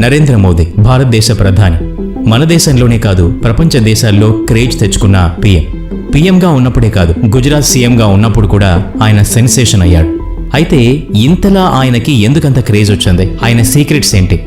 నరేంద్ర మోదీ భారతదేశ ప్రధాని. మన దేశంలోనే కాదు ప్రపంచ దేశాల్లో క్రేజ్ తెచ్చుకున్న పీఎం. పీఎంగా ఉన్నప్పుడే కాదు గుజరాత్ సీఎంగా ఉన్నప్పుడు కూడా ఆయన సెన్సేషన్ అయ్యాడు. అయితే ఇంతలా ఆయనకి ఎందుకంత క్రేజ్ వచ్చింది? ఆయన సీక్రెట్స్ ఏంటి?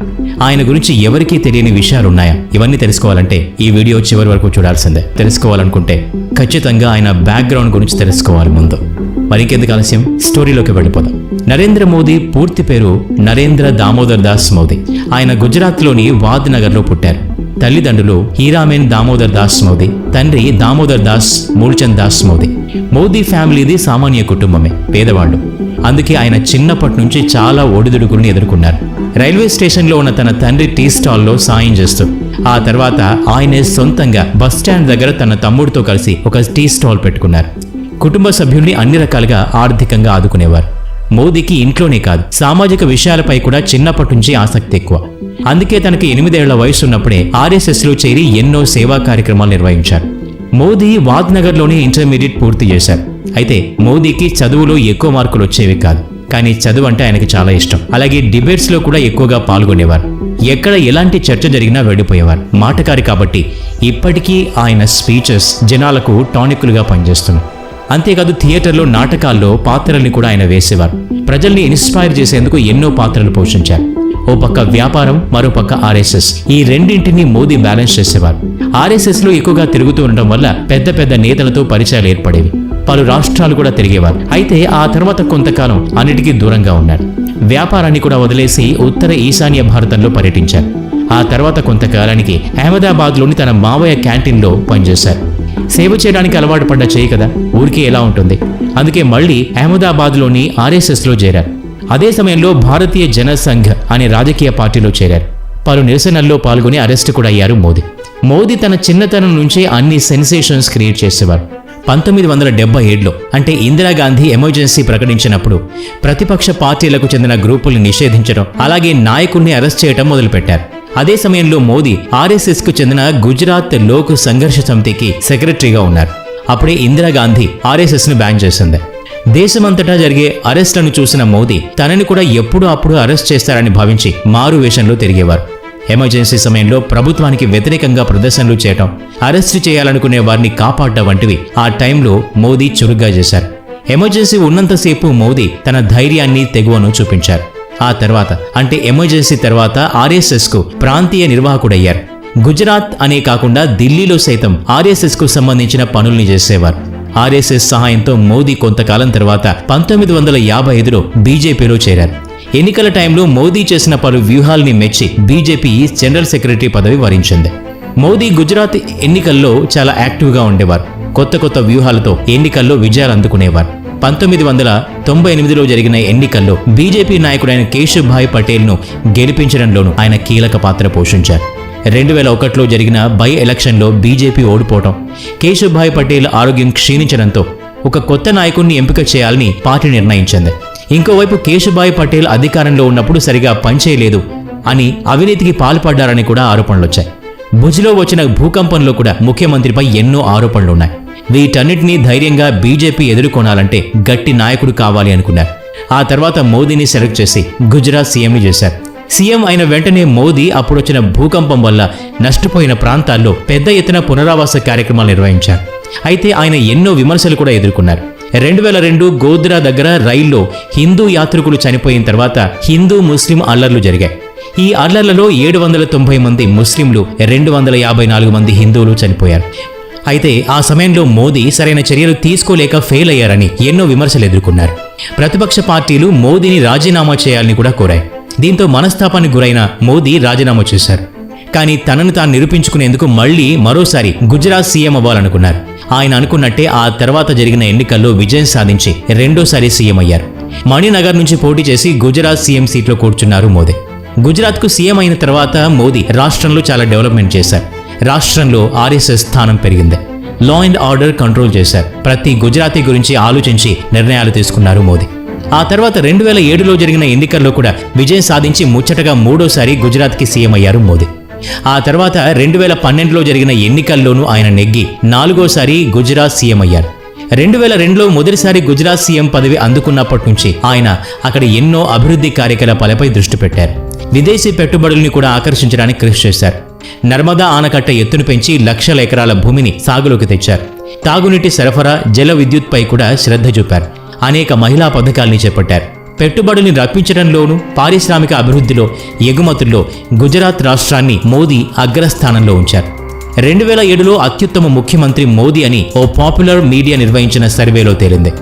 ఆయన గురించి ఎవరికీ తెలియని విషయాలున్నాయా? ఇవన్నీ తెలుసుకోవాలంటే ఈ వీడియో చివరి వరకు చూడాల్సిందే. తెలుసుకోవాలనుకుంటే ఖచ్చితంగా ఆయన బ్యాక్గ్రౌండ్ గురించి తెలుసుకోవాలి ముందు. మరికెందుకు ఆలస్యం? స్టోరీలోకి వెళ్ళిపోదాం. నరేంద్ర మోదీ పూర్తి పేరు నరేంద్ర దామోదర్ దాస్ మోదీ. ఆయన గుజరాత్లోని వాద్ నగర్లో పుట్టారు. తల్లిదండ్రులు హీరామేన్ దామోదర్ దాస్ మోదీ తండ్రి దామోదర్ దాస్ మూల్చంద్ దాస్ మోదీ. మోదీ ఫ్యామిలీది సామాన్య కుటుంబమే పేదవాళ్ళు. అందుకే ఆయన చిన్నప్పటి నుంచి చాలా ఒడిదుడుకుల్ని ఎదుర్కొన్నారు. రైల్వే స్టేషన్లో ఉన్న తన తండ్రి టీ స్టాల్లో సాయం చేస్తూ ఆ తర్వాత ఆయనే సొంతంగా బస్ స్టాండ్ దగ్గర తన తమ్ముడితో కలిసి ఒక టీ స్టాల్ పెట్టుకున్నారు. కుటుంబ సభ్యుల్ని అన్ని రకాలుగా ఆర్థికంగా ఆదుకునేవారు. మోదీకి ఇంట్లోనే కాదు సామాజిక విషయాలపై కూడా చిన్నప్పటి నుంచి ఆసక్తి ఎక్కువ. అందుకే తనకి ఎనిమిదేళ్ళ వయసున్నప్పుడే ఆర్ఎస్ఎస్లో చేరి ఎన్నో సేవా కార్యక్రమాలు నిర్వహించారు. మోదీ వాద్నగర్లోనే ఇంటర్మీడియట్ పూర్తి చేశారు. అయితే మోదీకి చదువులో ఎక్కువ మార్కులు వచ్చేవి కాదు. కానీ చదువు అంటే ఆయనకి చాలా ఇష్టం. అలాగే డిబేట్స్లో కూడా ఎక్కువగా పాల్గొనేవారు. ఎక్కడ ఎలాంటి చర్చ జరిగినా వెళ్ళిపోయేవారు. మాటకారి కాబట్టి ఇప్పటికీ ఆయన స్పీచెస్ జనాలకు టానిక్లుగా పనిచేస్తున్నాయి. అంతేకాదు థియేటర్లో నాటకాల్లో పాత్రల్ని కూడా ఆయన వేసేవారు. ప్రజల్ని ఇన్స్పైర్ చేసేందుకు ఎన్నో పాత్రలు పోషించారు. ఓ పక్క వ్యాపారం మరో పక్క ఆర్ఎస్ఎస్. ఈ రెండింటిని మోదీ బ్యాలెన్స్ చేసేవారు. ఆర్ఎస్ఎస్లో ఎక్కువగా తిరుగుతూ ఉండడం వల్ల పెద్ద పెద్ద నేతలతో పరిచయాలు ఏర్పడేవి. పలు రాష్ట్రాలు కూడా తిరిగేవారు. అయితే ఆ తర్వాత కొంతకాలం అన్నిటికీ దూరంగా ఉన్నారు. వ్యాపారాన్ని కూడా వదిలేసి ఉత్తర ఈశాన్య భారతంలో పర్యటించారు. ఆ తర్వాత కొంతకాలానికి అహ్మదాబాద్లోని తన మావయ్య క్యాంటీన్లో పనిచేశారు. సేవ చేయడానికి అలవాటు పడ్డ చేయి కదా ఊరికే ఎలా ఉంటుంది? అందుకే మళ్ళీ అహ్మదాబాద్లోని ఆర్ఎస్ఎస్లో చేరారు. అదే సమయంలో భారతీయ జనసంఘ్ అనే రాజకీయ పార్టీలో చేరారు. పలు నిరసనల్లో పాల్గొని అరెస్ట్ కూడా అయ్యారు మోదీ. మోదీ తన చిన్నతనం నుంచే అన్ని సెన్సేషన్స్ క్రియేట్ చేసేవారు. పంతొమ్మిది వందల డెబ్బై ఏడులో అంటే ఇందిరాగాంధీ ఎమర్జెన్సీ ప్రకటించినప్పుడు ప్రతిపక్ష పార్టీలకు చెందిన గ్రూపుల్ని నిషేధించడం అలాగే నాయకుల్ని అరెస్ట్ చేయడం మొదలుపెట్టారు. అదే సమయంలో మోదీ ఆర్ఎస్ఎస్కు చెందిన గుజరాత్ లోక్ సంఘర్ష సమితికి సెక్రటరీగా ఉన్నారు. అప్పుడే ఇందిరాగాంధీ ఆర్ఎస్ఎస్ను బ్యాన్ చేసింది. దేశమంతటా జరిగే అరెస్టులను చూసిన మోదీ తనని కూడా ఎప్పుడూ అప్పుడు అరెస్ట్ చేస్తారని భావించి మారు వేషంలో తిరిగేవారు. ఎమర్జెన్సీ సమయంలో ప్రభుత్వానికి వ్యతిరేకంగా ప్రదర్శనలు చేయటం అరెస్టు చేయాలనుకునే వారిని కాపాడటం వంటివి ఆ టైంలో మోదీ చురుగ్గా చేశారు. ఎమర్జెన్సీ ఉన్నంతసేపు మోదీ తన ధైర్యాన్ని తెగువను చూపించారు. ఆ తర్వాత అంటే ఎమర్జెన్సీ తర్వాత ఆర్ఎస్ఎస్కు ప్రాంతీయ నిర్వాహకుడయ్యారు. గుజరాత్ అనే కాకుండా ఢిల్లీలో సైతం ఆర్ఎస్ఎస్కు సంబంధించిన పనుల్ని చేసేవారు. ఆర్ఎస్ఎస్ సహాయంతో మోదీ కొంతకాలం తర్వాత పంతొమ్మిది వందల యాభై ఐదులో బీజేపీలో చేరారు. ఎన్నికల టైంలో మోదీ చేసిన పలు వ్యూహాల్ని మెచ్చి బీజేపీ జనరల్ సెక్రటరీ పదవి వరించింది. మోదీ గుజరాత్ ఎన్నికల్లో చాలా యాక్టివ్గా ఉండేవారు. కొత్త కొత్త వ్యూహాలతో ఎన్నికల్లో విజయాలు అందుకునేవారు. పంతొమ్మిది వందల తొంభై ఎనిమిదిలో జరిగిన ఎన్నికల్లో బీజేపీ నాయకుడైన కేశుభాయ్ పటేల్ను గెలిపించడంలోనూ ఆయన కీలక పాత్ర పోషించారు. రెండు వేల ఒకటిలో జరిగిన బై ఎలక్షన్లో బీజేపీ ఓడిపోవటం. కేశుభాయ్ పటేల్ ఆరోగ్యం క్షీణించడంతో ఒక కొత్త నాయకుడిని ఎంపిక చేయాలని పార్టీ నిర్ణయించింది. ఇంకోవైపు కేశుభాయ్ పటేల్ అధికారంలో ఉన్నప్పుడు సరిగా పనిచేయలేదు అని అవినీతికి పాల్పడ్డారని కూడా ఆరోపణలొచ్చాయి భుజ్లో వచ్చిన భూకంపంలో కూడా ముఖ్యమంత్రిపై ఎన్నో ఆరోపణలున్నాయి. వీటన్నిటినీ ధైర్యంగా బీజేపీ ఎదుర్కొనాలంటే గట్టి నాయకుడు కావాలి అనుకున్నారు. ఆ తర్వాత మోదీని సెలెక్ట్ చేసి గుజరాత్ సీఎంని చేశారు. సీఎం అయిన వెంటనే మోదీ అప్పుడొచ్చిన భూకంపం వల్ల నష్టపోయిన ప్రాంతాల్లో పెద్ద ఎత్తున పునరావాస కార్యక్రమాలు నిర్వహించారు. అయితే ఆయన ఎన్నో విమర్శలు కూడా ఎదుర్కొన్నారు. రెండు వేల రెండు గోద్రా దగ్గర రైల్లో హిందూ యాత్రికులు చనిపోయిన తర్వాత హిందూ ముస్లిం అల్లర్లు జరిగాయి. ఈ అల్లర్లలో ఏడు వందల తొంభై మంది ముస్లింలు రెండు వందల యాభై నాలుగు మంది హిందువులు చనిపోయారు. అయితే ఆ సమయంలో మోదీ సరైన చర్యలు తీసుకోలేక ఫెయిల్ అయ్యారని ఎన్నో విమర్శలు ఎదుర్కొన్నారు. ప్రతిపక్ష పార్టీలు మోదీని రాజీనామా చేయాలని కూడా కోరాయి. దీంతో మనస్తాపానికి గురైన మోదీ రాజీనామా చేశారు. కానీ తనను తాను నిరూపించుకునేందుకు మళ్ళీ మరోసారి గుజరాత్ సీఎం అవ్వాలనుకున్నారు. ఆయన అనుకున్నట్టే ఆ తర్వాత జరిగిన ఎన్నికల్లో విజయం సాధించి రెండోసారి సీఎం అయ్యారు. మణినగర్ నుంచి పోటీ చేసి గుజరాత్ సీఎం సీట్లో కూర్చున్నారు మోదీ. గుజరాత్కు సీఎం అయిన తర్వాత మోదీ రాష్ట్రంలో చాలా డెవలప్మెంట్ చేశారు. రాష్ట్రంలో ఆర్ఎస్ఎస్ స్థానం పెరిగింది. లా అండ్ ఆర్డర్ కంట్రోల్ చేశారు. ప్రతి గుజరాతీ గురించి ఆలోచించి నిర్ణయాలు తీసుకున్నారు మోదీ. ఆ తర్వాత రెండు వేల ఏడులో జరిగిన ఎన్నికల్లో కూడా విజయం సాధించి ముచ్చటగా మూడోసారి గుజరాత్కి సీఎం అయ్యారు మోదీ. ఆ తర్వాత రెండు వేల పన్నెండులో జరిగిన ఎన్నికల్లోనూ ఆయన నెగ్గి నాలుగోసారి గుజరాత్ సీఎం అయ్యారు. రెండు వేల రెండులో మొదటిసారి గుజరాత్ సీఎం పదవి అందుకున్నప్పటి నుంచి ఆయన అక్కడ ఎన్నో అభివృద్ధి కార్యకలాపాలపై దృష్టి పెట్టారు. విదేశీ పెట్టుబడుల్ని కూడా ఆకర్షించడానికి కృషి చేశారు. నర్మదా ఆనకట్ట ఎత్తును పెంచి లక్షల ఎకరాల భూమిని సాగులోకి తెచ్చారు. తాగునీటి సరఫరా జల విద్యుత్పై కూడా శ్రద్ధ చూపారు. అనేక మహిళా పథకాల్ని చేపట్టారు. పెట్టుబడుల్ని రప్పించడంలోనూ పారిశ్రామిక అభివృద్ధిలో ఎగుమతుల్లో గుజరాత్ రాష్ట్రాన్ని మోదీ అగ్రస్థానంలో ఉంచారు. రెండు వేల ఏడులో అత్యుత్తమ ముఖ్యమంత్రి మోదీ అని ఓ పాపులర్ మీడియా నిర్వహించిన సర్వేలో తేలింది.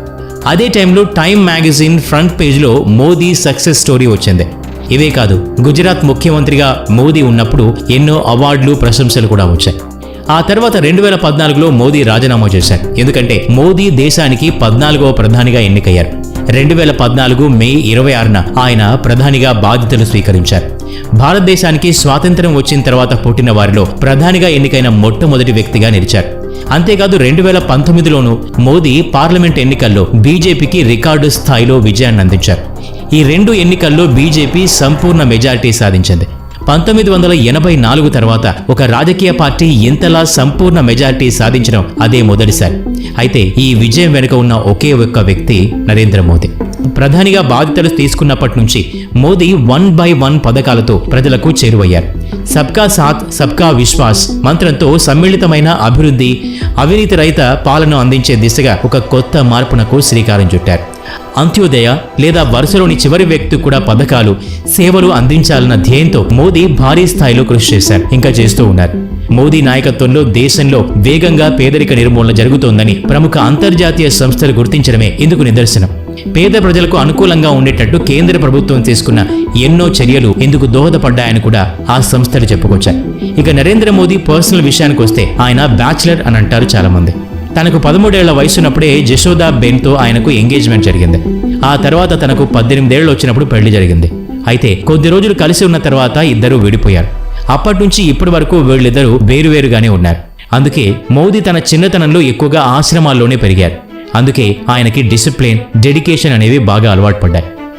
అదే టైంలో టైమ్ మ్యాగజైన్ ఫ్రంట్ పేజ్లో మోదీ సక్సెస్ స్టోరీ వచ్చింది. ఇవే కాదు గుజరాత్ ముఖ్యమంత్రిగా మోదీ ఉన్నప్పుడు ఎన్నో అవార్డులు ప్రశంసలు కూడా వచ్చాయి. ఆ తర్వాత రెండు వేల పద్నాలుగులో మోదీ రాజీనామా చేశారు. ఎందుకంటే మోదీ దేశానికి పద్నాలుగవ ప్రధానిగా ఎన్నికయ్యారు. రెండు వేల పద్నాలుగు మే ఇరవై ఆరున ఆయన ప్రధానిగా బాధ్యతలు స్వీకరించారు. భారతదేశానికి స్వాతంత్ర్యం వచ్చిన తర్వాత పుట్టిన వారిలో ప్రధానిగా ఎన్నికైన మొట్టమొదటి వ్యక్తిగా నిలిచారు. అంతేకాదు రెండు వేల పంతొమ్మిదిలోనూ మోదీ పార్లమెంట్ ఎన్నికల్లో బీజేపీకి రికార్డు స్థాయిలో విజయాన్ని అందించారు. ఈ రెండు ఎన్నికల్లో బీజేపీ సంపూర్ణ మెజారిటీ సాధించింది. పంతొమ్మిది వందల ఎనభై నాలుగు తర్వాత ఒక రాజకీయ పార్టీ ఇంతలా సంపూర్ణ మెజారిటీ సాధించడం అదే మొదటిసారి. అయితే ఈ విజయం వెనుక ఉన్న ఒకే ఒక్క వ్యక్తి నరేంద్ర మోదీ. ప్రధానిగా బాధ్యతలు తీసుకున్నప్పటి నుంచి మోదీ వన్ బై వన్ పథకాలతో ప్రజలకు చేరువయ్యారు. సబ్కా సాత్ సబ్కా విశ్వాస్ మంత్రంతో సమ్మిళితమైన అభివృద్ధి అవినీతి రహిత పాలన అందించే దిశగా ఒక కొత్త మార్పునకు శ్రీకారం చుట్టారు. అంత్యోదయ లేదా వరుసలోని చివరి వ్యక్తి కూడా పథకాలు సేవలు అందించాలన్న ధ్యేయంతో మోదీ భారీ స్థాయిలో కృషి చేశారు. ఇంకా చేస్తూ ఉన్నారు. మోదీ నాయకత్వంలో దేశంలో వేగంగా పేదరిక నిర్మూలన జరుగుతోందని ప్రముఖ అంతర్జాతీయ సంస్థలు గుర్తించడమే ఇందుకు నిదర్శనం. పేద ప్రజలకు అనుకూలంగా ఉండేటట్టు కేంద్ర ప్రభుత్వం తీసుకున్న ఎన్నో చర్యలు ఇందుకు దోహదపడ్డాయని కూడా ఆ సంస్థలు చెప్పుకొచ్చాయి. ఇక నరేంద్ర మోదీ పర్సనల్ విషయానికి వస్తే ఆయన బ్యాచిలర్ అని అంటారు చాలామంది. తనకు పదమూడేళ్ళ వయసున్నప్పుడే జశోదా బెన్తో ఆయనకు ఎంగేజ్మెంట్ జరిగింది. ఆ తర్వాత తనకు పద్దెనిమిదేళ్ళు వచ్చినప్పుడు పెళ్ళి జరిగింది. అయితే కొద్ది రోజులు కలిసి ఉన్న తర్వాత ఇద్దరూ విడిపోయారు. అప్పటి నుంచి ఇప్పటి వరకు వీళ్ళిద్దరూ వేరువేరుగానే ఉన్నారు. అందుకే మోదీ తన చిన్నతనంలో ఎక్కువగా ఆశ్రమాల్లోనే పెరిగారు. అందుకే ఆయనకి డిసిప్లిన్ డెడికేషన్ అనేవి బాగా అలవాటు పడ్డాయి.